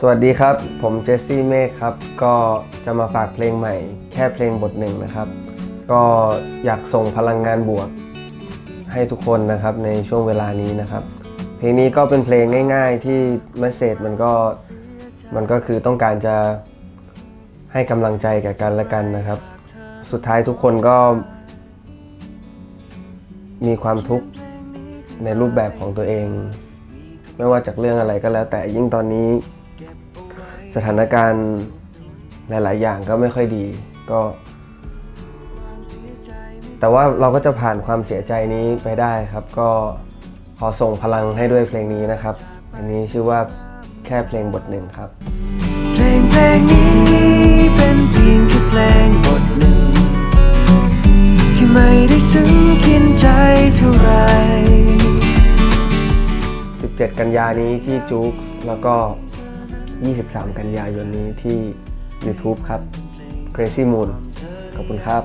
สวัสดีครับ ผมเจสซี่เมฆครับ ก็จะมาฝากเพลงใหม่ แค่เพลงบทหนึ่งนะครับ ก็อยากส่งพลังงานบวก ให้ทุกคนนะครับในช่วงเวลานี้นะครับ เพลงนี้ก็เป็นเพลงง่าย ๆ ที่เมสเซจมันก็มันก็คือต้องการจะให้กำลังใจแก่กันและกันนะครับ สุดท้ายทุกคนก็ มีความทุกข์ในรูปแบบของตัวเอง ไม่ว่าจากเรื่องอะไรก็แล้ว แต่ยิ่งตอนนี้ สถานการณ์หลาย ๆ อย่างก็ไม่ค่อยดีก็ แต่ว่าเราก็จะผ่านความเสียใจนี้ไปได้ครับ ก็ขอส่งพลังให้ด้วยเพลงนี้นะครับ อันนี้ชื่อว่าแค่เพลงบทหนึ่งครับ เพลงเพลงนี้เป็นเพียงแค่เพลงบทหนึ่ง ที่ไม่ได้ซึ้งกินใจ 17 กันยานี้ที่จู๊กแล้วก็ 23 กันยายนนี้ที่ YouTube ครับ Crazy Moon ขอบคุณครับ